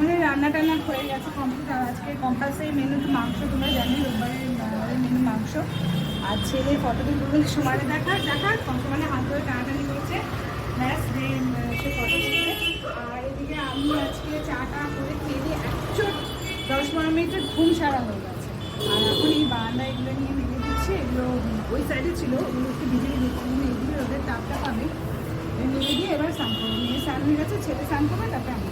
আমাদের রান্না টান্না হয়ে গেছে কমপ্লিট আর আজকে কম্পালসারি মেনু তো মাংস, তোমরা জানি রোববারের মেনু মাংস। আর ছেলে ফটো তুলতে সমানে দেখা দেখা সমানে হাত ধরে টানাটানি করেছে। ব্যাস সে তুলবে আর এদিকে আমি আজকে চাটা করে খেয়ে দিয়ে একচোট দশ পনেরো মিনিটের ঘুম সারা হয়ে গেছে। আর এখন এই বারান্দা এগুলো নিয়ে ভেঙে দিচ্ছে। এগুলো ওই সাইডে ছিল, ওগুলো একটু ভিজিয়ে দিচ্ছি। এদিকে ওদের তাপটা পাবে। মেরে দিয়ে এবার স্নান করব। মেয়ে স্নান হয়ে গেছে, ছেলে স্নান করবে, তারপরে আমি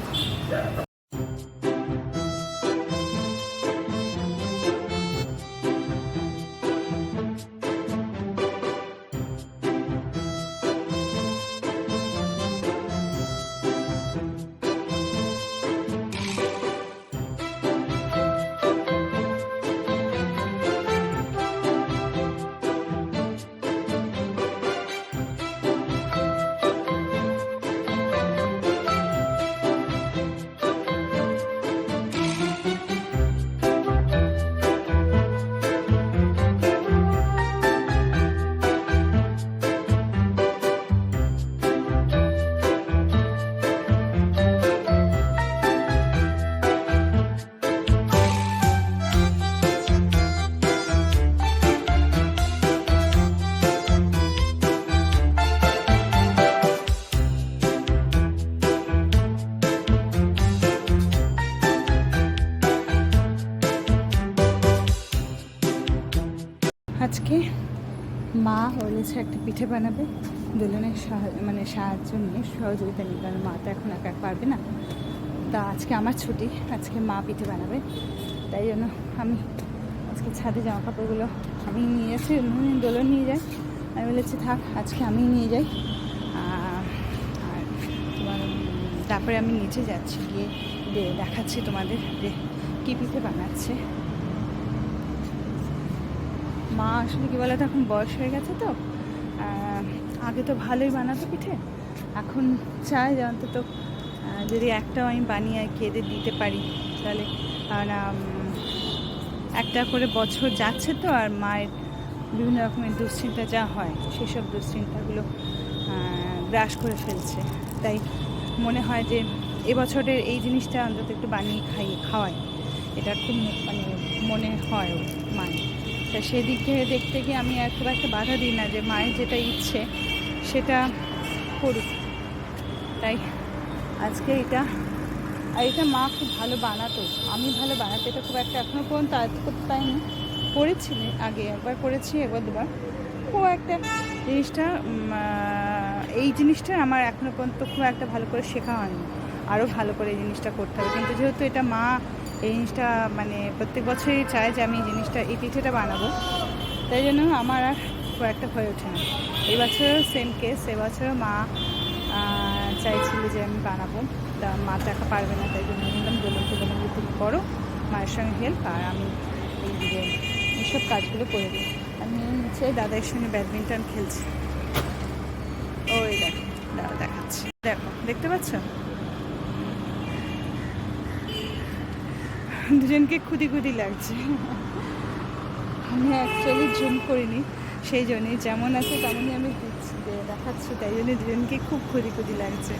একটা পিঠে বানাবে দোলনের সাহায্য মানে সাহায্য নিয়ে সহযোগিতা নিয়ে। কারণ মা তো এখন একা পারবে না। তা আজকে আমার ছুটি, আজকে মা পিঠে বানাবে। তাই জন্য আমি আজকে ছাদে জামা কাপড়গুলো আমি নিয়ে যাচ্ছি দোলন নিয়ে যাই। আমি বলেছি, থাক, আজকে আমি নিয়ে যাই। আর তোমার, তারপরে আমি নিচে যাচ্ছি, গিয়ে দেখাচ্ছি তোমাদের যে কী পিঠে বানাচ্ছে। মা আসলে কী বলতো, এখন বয়স হয়ে গেছে তো। আগে তো ভালোই বানাতো পিঠে, এখন চাই যে অন্তত যদি একটাও আমি বানিয়ে আর দিতে পারি, তাহলে একটা করে বছর যাচ্ছে তো, আর মায়ের বিভিন্ন রকমের দুশ্চিন্তা যা হয়, সেসব দুশ্চিন্তাগুলো গ্রাস করে ফেলছে। তাই মনে হয় যে এবছরের এই জিনিসটা অন্তত একটু বানিয়ে খাইয়ে খাওয়াই, এটা খুব মানে মনে হয় মায়ের। তা সেদিক থেকে দেখতে গিয়ে আমি আর খুব একটা বাধা দিই না যে মায়ের যেটা ইচ্ছে সেটা করুক। তাই আজকে এটা, আর এটা মা খুব ভালো বানাতো। আমি ভালো বানাতে, এটা খুব একটা এখনও পর্যন্ত আয়ত্ত করতে পারিনি করেছিলে আগে একবার করেছি একবার দুবার। খুব একটা জিনিসটা এই জিনিসটা আমার এখনও পর্যন্ত খুব একটা ভালো করে শেখা হয়নি। আরও ভালো করে এই জিনিসটা করতে হবে। কিন্তু যেহেতু এটা মা, এই জিনিসটা মানে প্রত্যেক বছরই চায় যে আমি এই জিনিসটা, এই পিঠেটা বানাবো। তাই জন্য আমার আর খুব একটা হয়ে ওঠে না। এই বছরও সেম কেস এবছরও মা চাইছিল যে আমি বানাবো। তা মা তো একা পারবে না, তাই জন্য বললাম দোলনকে বললাম যে তুমি করো, মায়ের সঙ্গে হেল্প আর আমি এই দিকে এইসব কাজগুলো করে দিই। আমি হচ্ছে দাদার সঙ্গে ব্যাডমিন্টন খেলছি। ওই দেখো, দাদা দেখাচ্ছি। দেখো, দেখতে পাচ্ছ? দুজনকে খুদি খুদি লাগছে। আমি অ্যাকচুয়ালি জুম করিনি। সেই জন্যই যেমন আছে তেমনই আমি দেখাচ্ছি, তাই জন্য দুজনকে খুব খুদি লাগছে।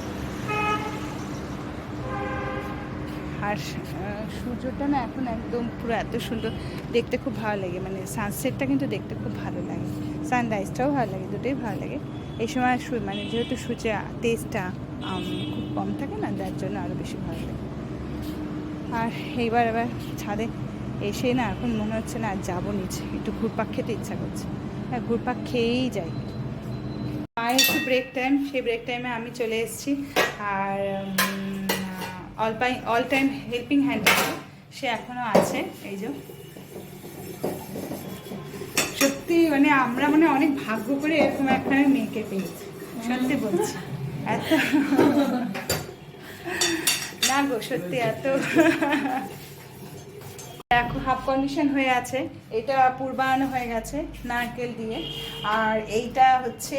আর সূর্যটা না এখন একদম পুরো এত সুন্দর, দেখতে খুব ভালো লাগে মানে সানসেটটা কিন্তু দেখতে খুব ভালো লাগে। সানরাইজটাও ভালো লাগে, দুটোই ভালো লাগে। এই সময় মানে যেহেতু সূর্যের তেজটা খুব কম থাকে না, যার জন্য আরও বেশি ভালো লাগে। আর এইবার আবার ছাদে এসে না এখন মনে হচ্ছে না আর যাব নিচে। একটু ঘুরপাক খেতে ইচ্ছা করছে। হ্যাঁ ঘুরপাক খেয়েই যাই। মায়ের একটু ব্রেক টাইম সেই ব্রেক টাইমে আমি চলে এসেছি। আর all time all time helping hand সে এখনও আছে। এই যে। সত্যি মানে আমরা মানে অনেক ভাগ্য করে এরকম একটা মেয়েকে পেয়েছি। সত্যি বলছি। এত না গো, সত্যি এত দেখো হাফ কন্ডিশন হয়ে আছে। এটা পূর্বায়ন হয়ে গেছে নারকেল দিয়ে। আর এইটা হচ্ছে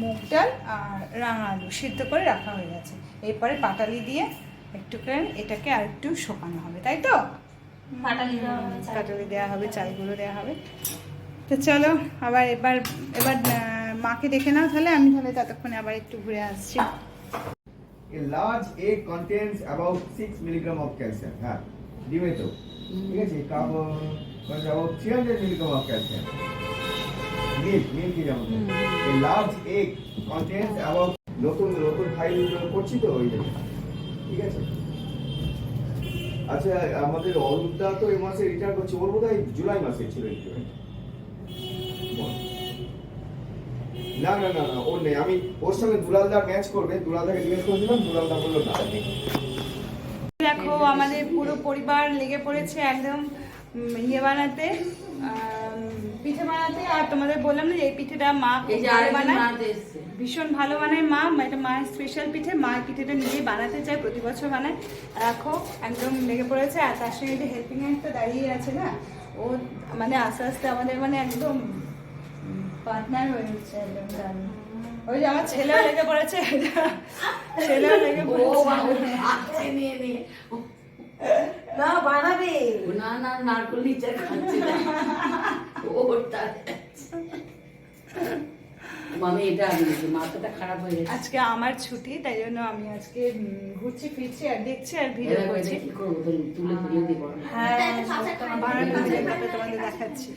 মুগ ডাল আর রাঙা আলু সিদ্ধ করে রাখা হয়ে গেছে। এরপরে পাটালি দিয়ে একটু করে এটাকে আর একটু শোকানো হবে তাই তো? পাটালি দেওয়া হবে, পাটালি দেওয়া হবে চালগুলো দেওয়া হবে। তো চলো আবার এবার এবার মাকে দেখে নাও তাহলে আমি তাহলে ততক্ষণে আবার একটু ঘুরে আসছি। A large egg contains about 6 milligram of calcium. হ্যাঁ। ডিমে তো। ঠিক আছে cup about 300 milligram of calcium. Milk milk যেমন A large egg contains about নতুন নতুন ফাইল করছি তো ওই জন্য ঠিক আছে? আচ্ছা আমাদের অরুণদা তো এই মাসে রিটার্ন করছে ওর বোধ জুলাই মাসে ছিল না না না না ওর নেই। আমি ওর সঙ্গে দুলালদার ম্যাচ করবে দুলালদাকে জিজ্ঞেস করেছিলাম দুলালদা বলল না। দেখো আমাদের পুরো পরিবার লেগে পড়েছে একদম ইয়ে বানাতে পিঠে বানাতে। আর তোমাদের বললাম না এই পিঠেটা মা বানায়। ভীষণ ভালো বানায় মা। এটা মায়ের স্পেশাল পিঠে। মা পিঠেটা নিজেই বানাতে চায় প্রতি বছর বানায়। রাখো একদম লেগে পড়েছে। আর তার সঙ্গে যে হেল্পিং হ্যান্ড তো দাঁড়িয়ে আছে না ও মানে আস্তে আস্তে আমাদের মানে একদম পার্টনার হয়ে যাচ্ছে একদম দারুণ। ওই যে আমার ছেলেও লেগে পড়েছে। ছেলেও লেগে পড়েছে। না বানাবে। না না নারকল নিচে খাচ্ছে। ওটা। মামি এটা আনিয়েছে মাথাটা খারাপ হয়ে গেছে। আজকে আমার ছুটি তাই জন্য আমি আজকে ঘুরছি ফিরছি আর দেখছি আর ভিডিও করছি। কি করব তুলে দিব। হ্যাঁ তোমাদের দেখাচ্ছি।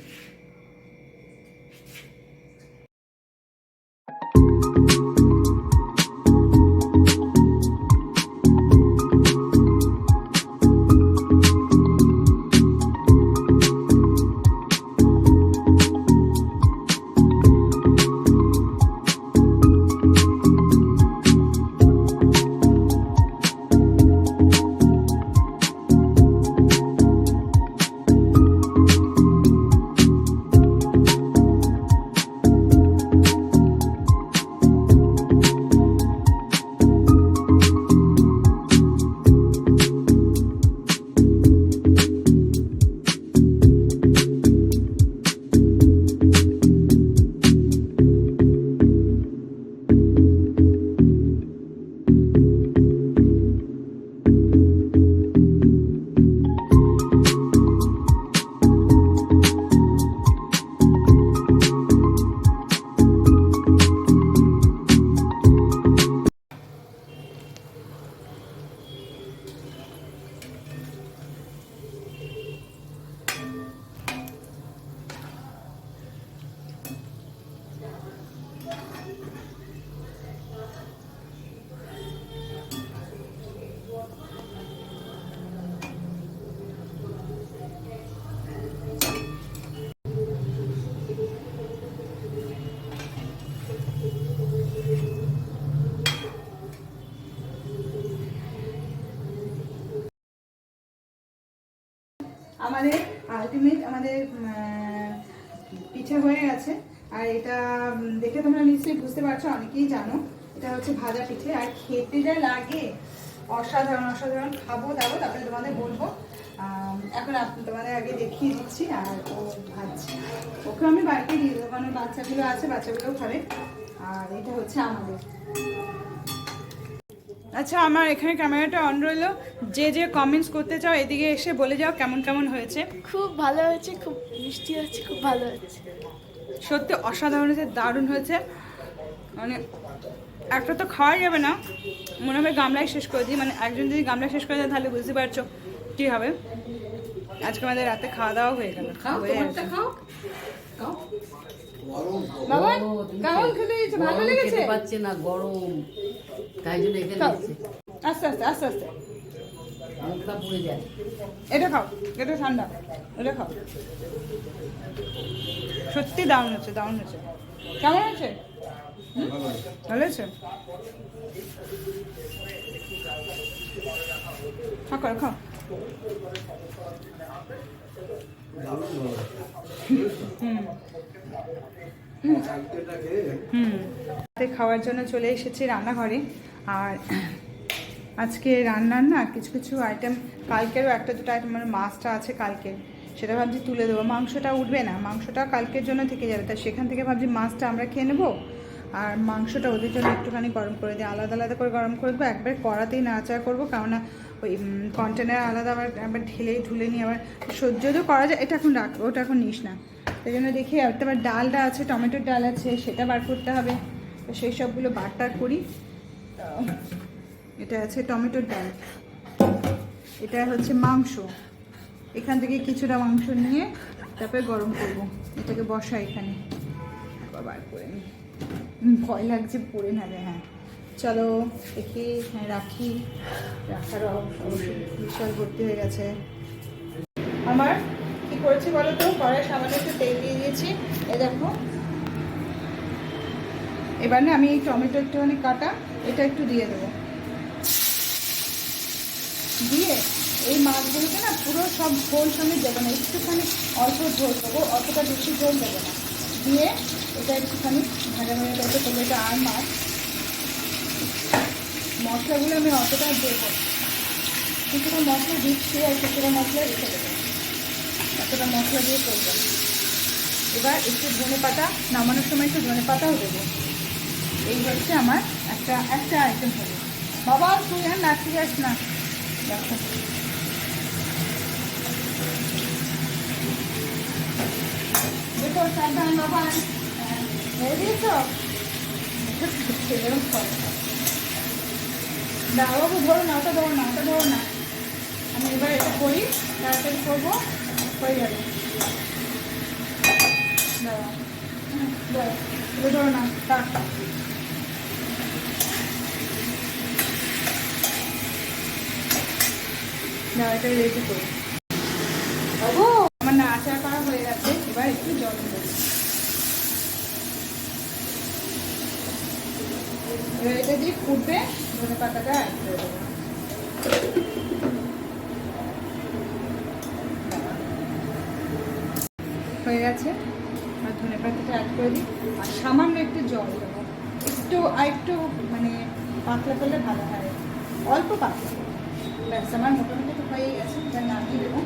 আমাদের আলটিমেট আমাদের পিঠে হয়ে গেছে। আর এটা দেখে তোমরা নিশ্চয়ই বুঝতে পারছ, অনেকেই জানো, এটা হচ্ছে ভাজা পিঠে। আর খেতে যা লাগে, অসাধারণ অসাধারণ। খাব, দাবো, তারপরে তোমাদের বলব। এখন তোমাদের আগে দেখিয়ে দিচ্ছি, আর ও ভাজছে। ওকে আমি বাড়িতে দিয়ে দেবো, কারণ বাচ্চাগুলো আছে, বাচ্চাগুলোও খাবে। আর এটা হচ্ছে আমাদের। আচ্ছা আমার এখানে ক্যামেরাটা অন রইল। যে যে কমেন্টস করতে চাও এদিকে এসে বলে যাও কেমন কেমন হয়েছে। খুব ভালো হয়েছে খুব মিষ্টি হচ্ছে খুব ভালো হয়েছে। সত্যি অসাধারণ হয়েছে দারুণ হয়েছে। মানে একটা তো খাওয়া যাবে না। মনে হবে গামলায় শেষ করে দিই। মানে একজন যদি গামলায় শেষ করে দেয় তাহলে বুঝতে পারছ কী হবে। আজকে আমাদের রাতে খাওয়া দাওয়া হয়ে গেল। হয়ে খেতে- হয়েছে? ভালো গরম লেগেছে? খেতে পাচ্ছে না গরম। তাই জন্য এখানে খাও। এসছে। আস্তে আস্তে আস্তে আস্তে। মুখটা পুড়ে যায়। এটা খাও এটা ঠান্ডা এটা খাও। সত্যি দারুণ হচ্ছে দারুণ হচ্ছে কেমন হুম? ভালো হয়েছে। খাও করো খাও। হুম। হুম। রাতে খাওয়ার জন্য চলে এসেছি রান্নাঘরে। আর আজকে রান্নার না কিছু কিছু আইটেম কালকেরও একটা দুটো আইটেম মানে মাছটা আছে কালকে। সেটা ভাবছি তুলে দেবো। মাংসটা উঠবে না। মাংসটা কালকের জন্য থেকে যাবে। তা সেখান থেকে ভাবছি মাছটা আমরা খেয়ে নেব। আর মাংসটা ওদের জন্য একটুখানি গরম করে দিই আলাদা আলাদা করে গরম করে দেবো। একবার কড়াতেই নাড়াচাড়া করব। কেননা ওই কন্টেনার আলাদা আবার একবার ঢেলেই ঢুলে নিয়ে আবার সহ্য তো করা যায়। এটা এখন রাখ, ওটা এখন নিস না। সেই জন্য দেখি, একটা আবার ডালটা আছে, টমেটোর ডাল আছে, সেটা বার করতে হবে। তো সেই সবগুলো বারটার করি। এটা আছে টমেটোর ডাল। এটা হচ্ছে মাংস। এখান থেকে কিছুটা মাংস নিয়ে তারপরে গরম করব। এটাকে বসা এখানে। বার করে নিই ভয় লাগছে, পড়ে নেবে হ্যাঁ। চলো দেখি হ্যাঁ রাখি। রাখার বিশাল ভর্তি হয়ে গেছে। আমার, কি করেছি বলো তো? কড়াই সামান্য একটু তেল দিয়ে দিয়েছি। এ দেখো। এবার না আমি টমেটো একটুখানি কাটা। এটা একটু দিয়ে দেবো। দিয়ে এই মাছগুলোকে না পুরো সব ঝোল সঙ্গে দেবো না, একটুখানি অল্প ঝোল দেবো, অতটা বেশি ঝোল দেবো না। দিয়ে এটা একটুখানি ভাজা ভাজা টাইপের করব, এটা আর মাছ। মশলাগুলো আমি অতটা দেবো কিছুটা মশলা দিচ্ছি আর কিছুটা মশলা রেখে দেবো। এতটা মশলা দিয়ে করব এবার একটু ধনে পাতা নামানোর সময় একটু ধনে পাতাও দেবো। এই হচ্ছে আমার একটা একটা আইটেম হবে। বাবা তুই আর নাচতে যাস না। দেখো। দেখো সাবধান বাবা। হ্যাঁ, হয়ে দিয়েছ এরকম না বাবু ধরো না ওটা ধরো না ওটা ধরো না। আমি এবার এটা করি তাড়াতাড়ি করব হয়ে যাবে। এটা ধরো না থাক। না এটা রেডি করি বাবু আমার না আচার করা হয়ে গেছে এবার একটু জল দেবো। এবার এটা দিয়ে ফুটবে ধনে পাতাটা অ্যাড করে দেবো। হয়ে গেছে। আর ধনে পাতাটা অ্যাড করে দিই। আর সামান্য একটু জল দেবো। একটু আর একটু মানে পাতলা করলে ভালো হয়। অল্প পাতলা। ব্যাস আমার মোটামুটি হয়ে গেছে, এটা নামিয়ে দেবো।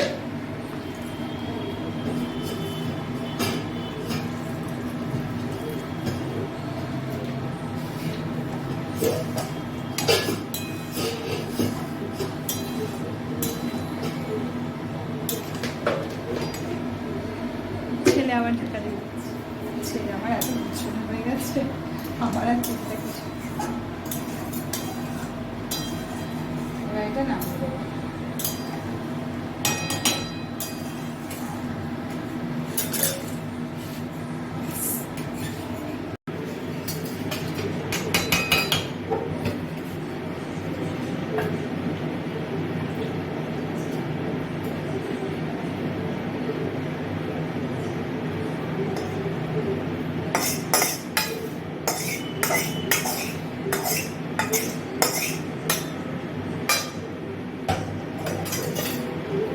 ছেলে আমার ঢাকা দিয়ে ছেলে আমার এত বিচ্ছন্ন হয়ে গেছে, আমার আর চিন্তা কিছু এটা দেবো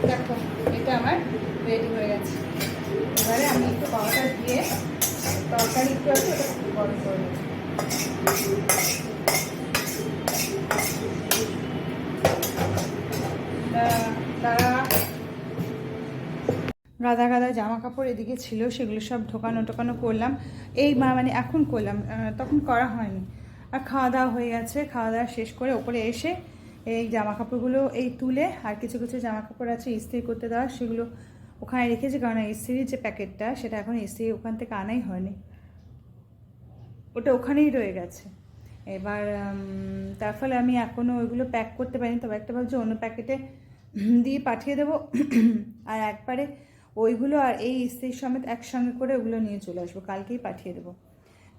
দেখো এটা আমার রেডি হয়ে গেছে এবারে আমি একটু পাউডার দিয়ে তরকারি একটু আছে ওটা গরম করে নেব তা- তারা গাদা গাদা জামা কাপড় এদিকে ছিল, সেগুলো সব ঢোকানো টোকানো করলাম। এই মানে এখন করলাম তখন করা হয়নি। আর খাওয়া দাওয়া হয়ে গেছে, খাওয়া দাওয়া শেষ করে ওপরে এসে এই জামা কাপড়গুলো এই তুলে আর কিছু কিছু জামা কাপড় আছে ইস্ত্রি করতে দেওয়া, সেগুলো ওখানে রেখেছি, কারণ ইস্ত্রির যে প্যাকেটটা, সেটা এখন ইস্ত্রি ওখান থেকে আনাই হয়নি। ওটা ওখানেই রয়ে গেছে। এবার তার ফলে আমি এখনও ওইগুলো প্যাক করতে পারিনি, তবে একটা ভাবছি অন্য প্যাকেটে দিয়ে পাঠিয়ে দেবো। আর একবারে ওইগুলো আর এই ইস্ত্রির সমেত একসঙ্গে করে ওগুলো নিয়ে চলে আসব। কালকেই পাঠিয়ে দেবো।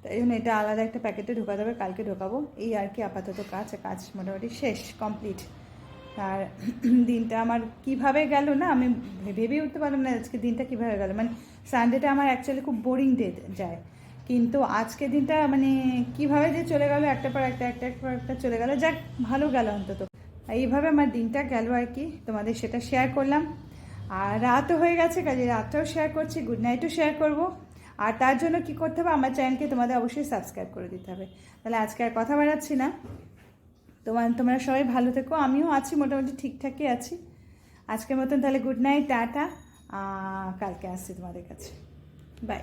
তাই জন্য এটা আলাদা একটা প্যাকেটে ঢোকাতে হবে কালকে ঢোকাবো। এই আর কি আপাতত কাজ কাজ মোটামুটি শেষ কমপ্লিট আর দিনটা আমার কীভাবে গেল না, আমি ভেবেই উঠতে পারলাম না আজকে দিনটা কীভাবে গেল। মানে সানডেটা আমার অ্যাকচুয়ালি খুব বোরিং ডে যায়। কিন্তু আজকে দিনটা মানে কীভাবে যে চলে গেল, একটা পর একটা একটা পর একটা চলে গেল। যাক, ভালো গেল অন্তত। এইভাবে আমার দিনটা গেল আর কি। তোমাদের সেটা শেয়ার করলাম। আর রাতও হয়ে গেছে, কাজে রাতটাও শেয়ার করছি গুড নাইটও শেয়ার করব। আর তার জন্য কি করতে হবে, আমার চ্যানেলকে তোমাদের অবশ্যই সাবস্ক্রাইব করে দিতে হবে। তাহলে আজকে আর কথা বাড়াচ্ছি না। তোমার, তোমরা সবাই ভালো থেকো, আমিও আছি, মোটামুটি ঠিকঠাকই আছি। আজকের মতন তাহলে গুড নাইট টাটা। কালকে আসছি তোমাদের কাছে। বাই